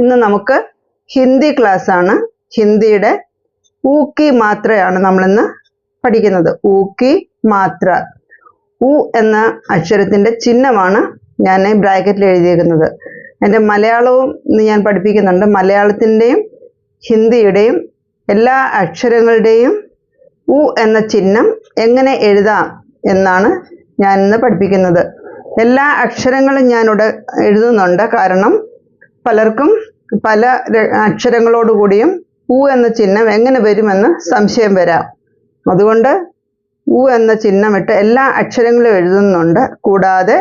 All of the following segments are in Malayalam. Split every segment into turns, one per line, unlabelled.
ഇന്ന് നമുക്ക് ഹിന്ദി ക്ലാസ് ആണ് ഹിന്ദിയുടെ ഊക്കി മാത്രയാണ് നമ്മളിന്ന് പഠിക്കുന്നത്. ഊക്കി മാത്ര. ഉ എന്ന അക്ഷരത്തിന്റെ ചിഹ്നമാണ് ഞാൻ ബ്രാക്കറ്റിൽ എഴുതിയിരിക്കുന്നത് എന്റെ മലയാളവും ഞാൻ പഠിപ്പിക്കുന്നുണ്ട്. മലയാളത്തിന്റെയും ഹിന്ദിയുടെയും എല്ലാ അക്ഷരങ്ങളുടെയും ഉ എന്ന ചിഹ്നം എങ്ങനെ എഴുതാം എന്നാണ് ഞാൻ ഇന്ന് പഠിപ്പിക്കുന്നത്. എല്ലാ അക്ഷരങ്ങളും ഞാനിവിടെ എഴുതുന്നുണ്ട്. കാരണം പലർക്കും പല അക്ഷരങ്ങളോടുകൂടിയും ഉ എന്ന ചിഹ്നം എങ്ങനെ വരുമെന്ന് സംശയം വരാം. അതുകൊണ്ട് ഉ എന്ന ചിഹ്നമിട്ട് എല്ലാ അക്ഷരങ്ങളും എഴുതുന്നുണ്ട്. കൂടാതെ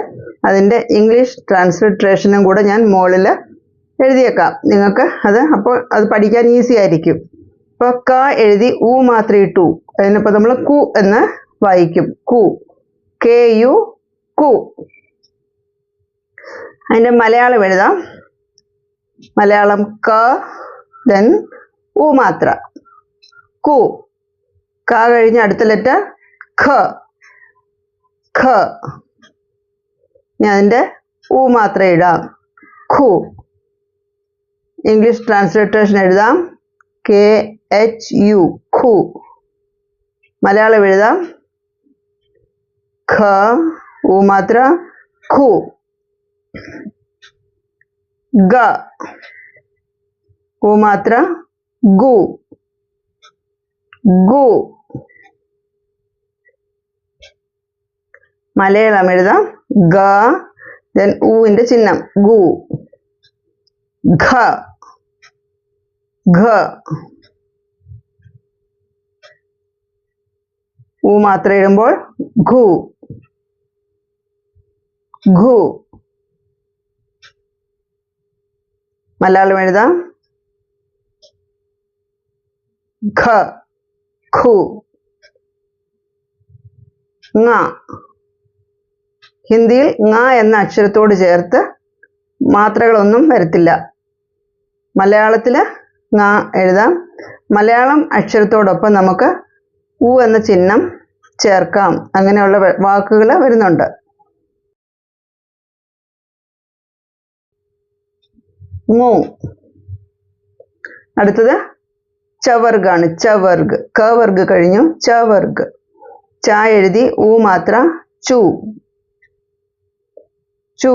അതിന്റെ ഇംഗ്ലീഷ് ട്രാൻസ്ലിട്രേഷനും കൂടെ ഞാൻ മുകളിൽ എഴുതിയേക്കാം. നിങ്ങൾക്ക് അത് അപ്പോൾ അത് പഠിക്കാൻ ഈസി ആയിരിക്കും. ഇപ്പോൾ ക എഴുതി ഉ മാത്രം ഇട്ടു. അതിനിപ്പോൾ നമ്മൾ കു എന്ന് വായിക്കും. കു. കെ യു കു. അതിന്റെ മലയാളം എഴുതാം. മലയാളം ക ദെൻ ഉ മാത്ര. കു. ക കഴിഞ്ഞ് അടുത്ത ലെറ്റർ ഖ. ഖ. ഞാൻ അതിന്റെ ഉ മാത്രം ഇടാം ഖു. ഇംഗ്ലീഷ് ട്രാൻസ്ലേറ്റേഷൻ എഴുതാം. കെ എച്ച് യു ഖു. മലയാളം എഴുതാം. ഖ ഉ മാത്ര ഖു. ഗ. ഗു മാത്ര. ഗു. ഗു. മലയാളം എഴുതാം. ഗ ദെൻ ഊവിന്റെ ചിഹ്നം. ഗു. ഘ. ഘ. ഊ മാത്രം ഇടുമ്പോൾ ഘു ഘു മലയാളം എഴുതാം. ഖ ഖു ങ. ഹിന്ദിയിൽ ങ എന്ന അക്ഷരത്തോട് ചേർത്ത് മാത്രകളൊന്നും വരത്തില്ല. മലയാളത്തിൽ ങ എഴുതാം. മലയാളം അക്ഷരത്തോടൊപ്പം നമുക്ക് ഉ എന്ന ചിഹ്നം ചേർക്കാം. അങ്ങനെയുള്ള വാക്കുകൾ വരുന്നുണ്ട്. മൂ. അടുത്തത് ചവർഗാണ്. ചവർഗ്. ക വർഗ് കഴിഞ്ഞു. ചവർഗ്. ച എഴുതി. ഉ മാത്ര. ചു. ചു.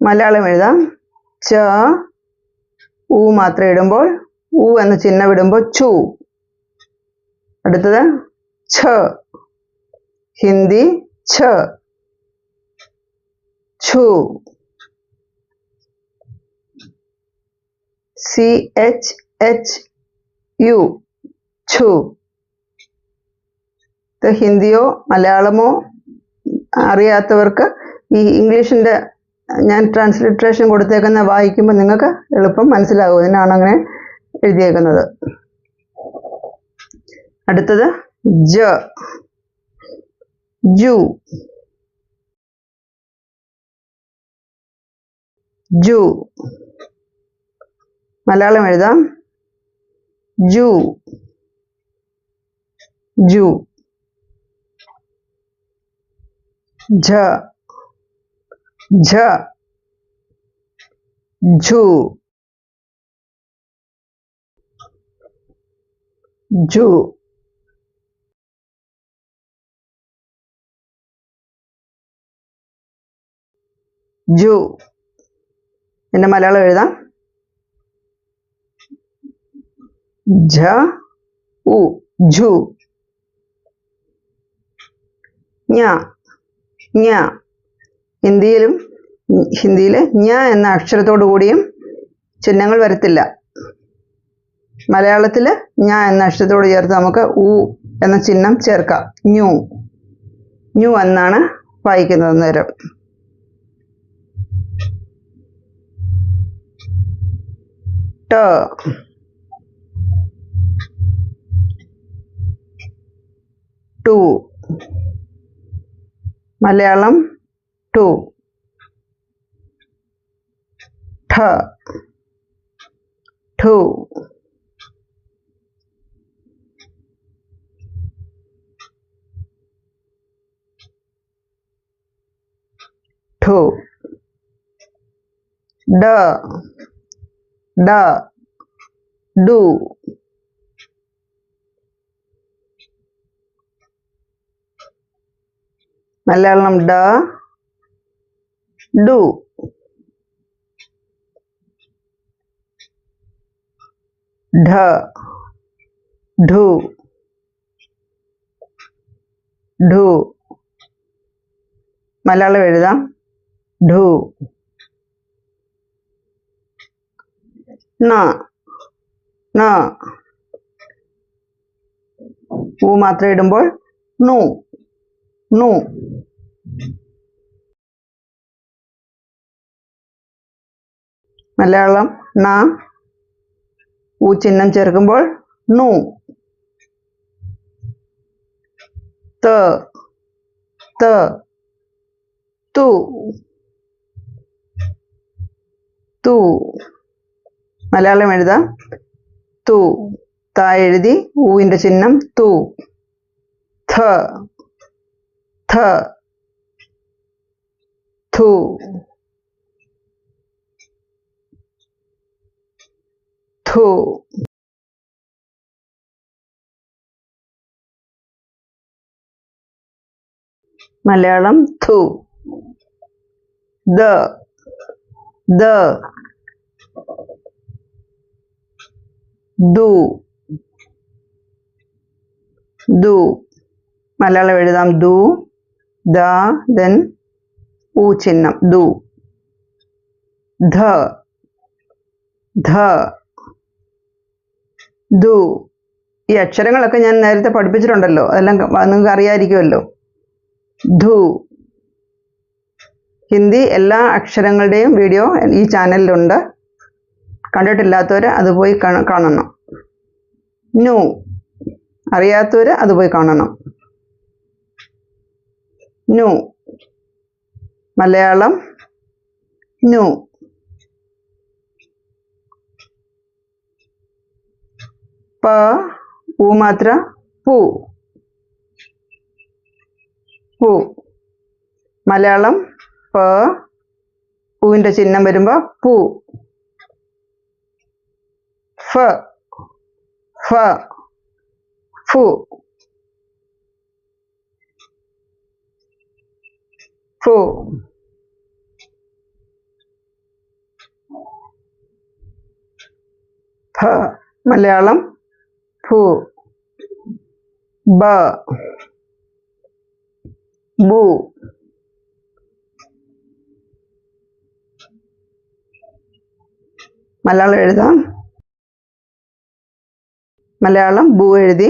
മലയാളം എഴുതാം. ച. ഉ മാത്ര ഇടുമ്പോൾ ഉ എന്ന ചിഹ്നം ഇടുമ്പോൾ ചു. അടുത്തത് ഛ. ഹിന്ദി ഛ. ഛു സി എച്ച് എച്ച് യു. ഛു. ഇത് ഹിന്ദിയോ മലയാളമോ അറിയാത്തവർക്ക് ഈ ഇംഗ്ലീഷിന്റെ ഞാൻ ട്രാൻസ്ലിട്രേഷൻ കൊടുത്തേക്കുന്ന വായിക്കുമ്പോൾ നിങ്ങൾക്ക് എളുപ്പം മനസ്സിലാകും ഇതിനാണ് അങ്ങനെ എഴുതിയേക്കുന്നത്. അടുത്തത് ജ. ജു മലയാളം എഴുതാം ജു ജു ഝ ഝ ഝു ജു ജു എന്റെ മലയാളം എഴുതാം. ജ ഉ ഞ ഞ. ഹിന്ദിയിലും ഹിന്ദിയിൽ ഞ എന്ന അക്ഷരത്തോടു കൂടിയും ചിഹ്നങ്ങൾ വരത്തില്ല. മലയാളത്തിൽ ഞ എന്ന അക്ഷരത്തോട് ചേർത്ത് നമുക്ക് ഉ എന്ന ചിഹ്നം ചേർക്കാം. ഞു ഞു എന്നാണ് വായിക്കുന്നത് നേരം ട ടു മലയാളം ടു. ഠ. ഠു. ഠു. ഡ ഡ ഡു. മലയാളം ഡ ഡു. ഢ ഢു. ഢു. മലയാളം എഴുതാം. ഢു. ന ന. ഊ മാത്രം ഇടുമ്പോൾ നു നു. മലയാളം ന ഊ ചിഹ്നം ചേർക്കുമ്പോൾ നു. ത ത തു. തു. മലയാളം എഴുതാം. തു ത എഴുതി ഊവിന്റെ ചിഹ്നം തു. ഥ. ഥ. മലയാളം ഥു. ദ ദ. ദു. ദു. മലയാളം എഴുതാം. ദു ദ ദെൻ ഊ ചിഹ്നം. ദു. ധ. ധ. ദു. ഈ അക്ഷരങ്ങളൊക്കെ ഞാൻ നേരത്തെ പഠിപ്പിച്ചിട്ടുണ്ടല്ലോ. അതെല്ലാം നിങ്ങൾക്ക് അറിയാമായിരിക്കുമല്ലോ ധു. ഹിന്ദി എല്ലാ അക്ഷരങ്ങളുടെയും വീഡിയോ ഈ ചാനലിലുണ്ട്. കണ്ടിട്ടില്ലാത്തവർ അത് പോയി കാണണം. ന്യൂ. അറിയാത്തവർ അത് പോയി കാണണം. ന്യൂ. മലയാളം. ന്യൂ. പ പൂ മാത്ര പൂ. പൂ. മലയാളം. പ പൂവിന്റെ ചിഹ്നം വരുമ്പോൾ പു. ഫ ഫ ഫു. ഫു. ഫ മലയാളം. ഫു. ബ. ബു. മലയാളം എഴുതാം. മലയാളം ബു എഴുതി.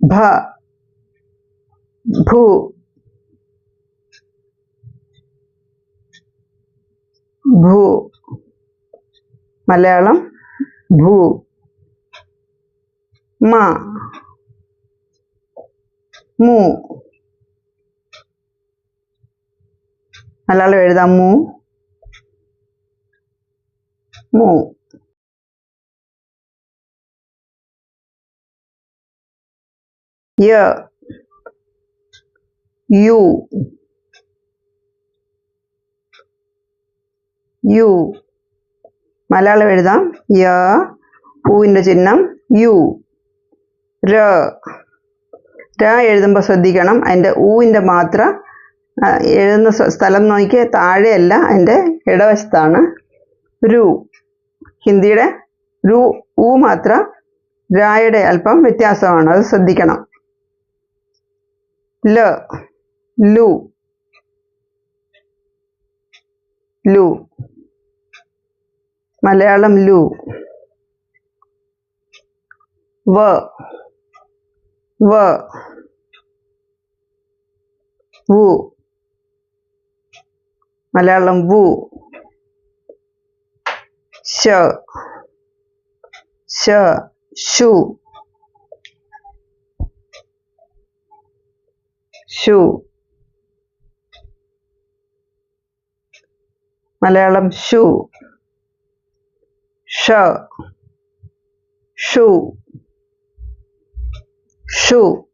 ഭ ഭൂ. ഭൂ. മലയാളം ഭൂ. മ. മു. മലയാളം എഴുതാം മു. മു യ യു യു മലയാളം എഴുതാം. യ. പൂവിന്റെ ചിഹ്നം. യു. ര. ര എഴുതുമ്പോൾ ശ്രദ്ധിക്കണം. അതിന്റെ ഊവിന്റെ മാത്ര എഴുതുന്ന സ്ഥലം നോക്കി താഴെയല്ല. അതിന്റെ ഇടവശത്താണ്. രു. ഹിന്ദിയുടെ രു ഉ മാത്ര രായുടെ അല്പം വ്യത്യാസമാണ്. അത് ശ്രദ്ധിക്കണം. ല ലു ലു. മലയാളം ലു. വ വ വു. മലയാളം വു. ശ ശ ശു. ശു. മലയാളം ഷു ഷ. ഷു. ഷു.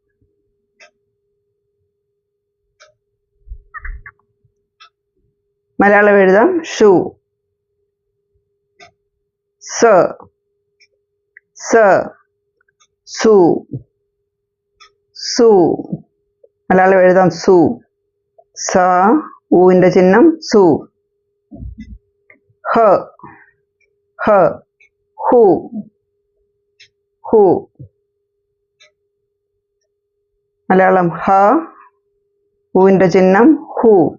മലയാളം എഴുതാം. ഷൂ. സ സ സു സു. മലയാളം എഴുതാം. സു. സ ഊവിന്റെ ചിഹ്നം സു. ഹ ഹ ഹു ഹു. മലയാളം ഹ ഊവിന്റെ ചിഹ്നം ഹു.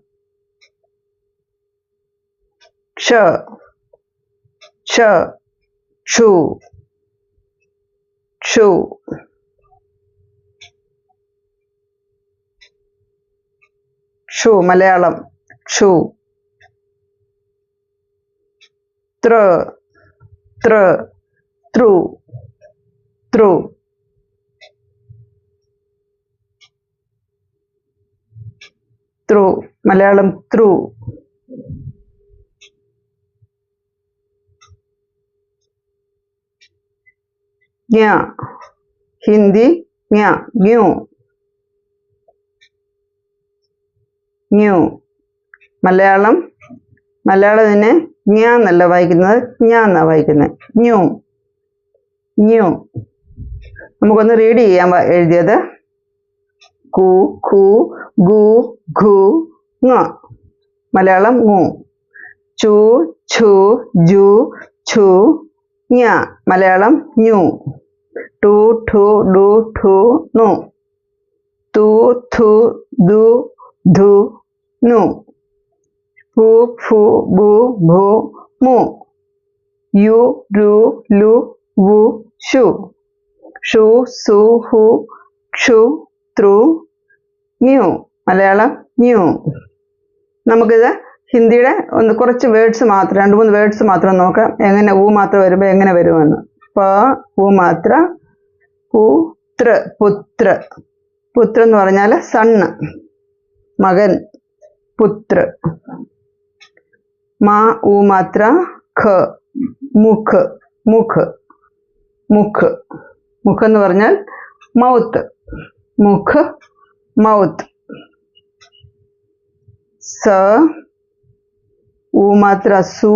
ക്ഷ. ചു ചു ക്ഷു മലയാളം. ഷു ത്ര ത്ര. ത്രു. ത്രു. ത്രു. മലയാളം ത്രു. ജ്ഞ ഹിന്ദി ജ്ഞ ന്യൂ മലയാളം. മലയാളത്തിനെ ജ്ഞ എന്നല്ല വായിക്കുന്നത്. ജ്ഞ എന്നാണ് വായിക്കുന്നത്. ന്യൂ ന്യൂ നമുക്കൊന്ന് റീഡ് ചെയ്യാൻ എഴുതിയത്. കു ഖു ഗു ഖു ങ. മലയാളം ങു. ചു ഛു ജു ഛു ஞ മലയാളം ഞു ടു ഠു ഡു ഠു നു തു ഥു ദു ധു നു ഫു ഫു ബു ഭു മു. യു രു ലു വു ഷു ഷു സു ഹു ക്ഷു ത്രു ന്യൂ മലയാളം ന്യൂ നമുക്കിത് ഹിന്ദിയുടെ ഒന്ന് കുറച്ച് വേർഡ്സ് മാത്രം രണ്ട് മൂന്ന് വേർഡ്സ് മാത്രം നോക്കാം. എങ്ങനെ ഊ മാത്രം വരുമ്പോൾ എങ്ങനെ വരുമെന്ന്. പ ഊ മാത്ര പുത്ര പുത്ര. പുത്ര എന്ന് പറഞ്ഞാൽ സണ്ണ്. മകൻ പുത്ര. മാ ഊ മാത്ര ഖ മുഖ്. മുഖ്. മുഖ്. മുഖ് എന്ന് പറഞ്ഞാൽ മൗത്ത്. മുഖ് മൗത്ത്. സ ഊ മാത്ര സു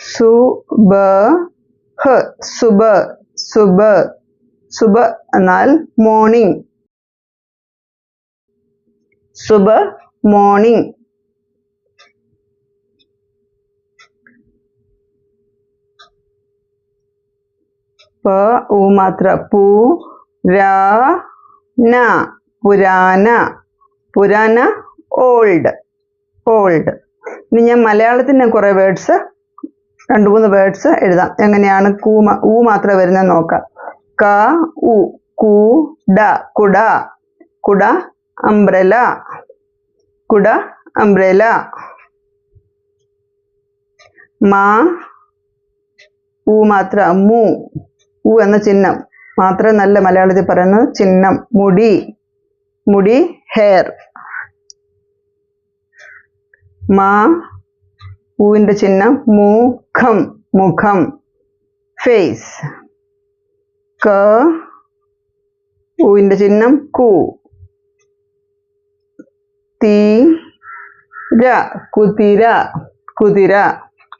സു ബ ഹ സുബ സുബ സുബ എന്നാൽ മോർണിംഗ് സുബ മോർണിംഗ് പ ഊ മാത്ര പു രാ ന പുരാന പുരാന ഓൾഡ് ഓൾഡ്. ഇനി ഞാൻ മലയാളത്തിന്റെ കുറേ വേർഡ്സ് രണ്ട് മൂന്ന് വേർഡ്സ് എഴുതാം. എങ്ങനെയാണ് കൂ ഊ മാത്രം വരുന്ന നോക്കാം. ക ഉ കൂ ഡ കുട കുട അംബ്രല കുട അംബ്രല മാ ഊ മാത്ര മൂ ഊ എന്ന ചിഹ്നം. മാത്രം നല്ല മലയാളത്തിൽ പറയുന്നത് ചിഹ്നം മുടി. മുടി ഹെയർ മാ ഊവിന്റെ ചിഹ്നം മൂഖം മുഖം. ഫേസ് ക ഊവിന്റെ ചിഹ്നം കു. ര കുതിര കുതിര.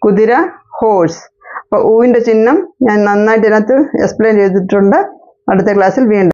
കുതിര ഹോഴ്സ് അപ്പോൾ ഊവിന്റെ ചിഹ്നം ഞാൻ നന്നായിട്ട് ഇതിനകത്ത് എക്സ്പ്ലെയിൻ ചെയ്തിട്ടുണ്ട്. അടുത്ത ക്ലാസ്സിൽ വീണ്ടും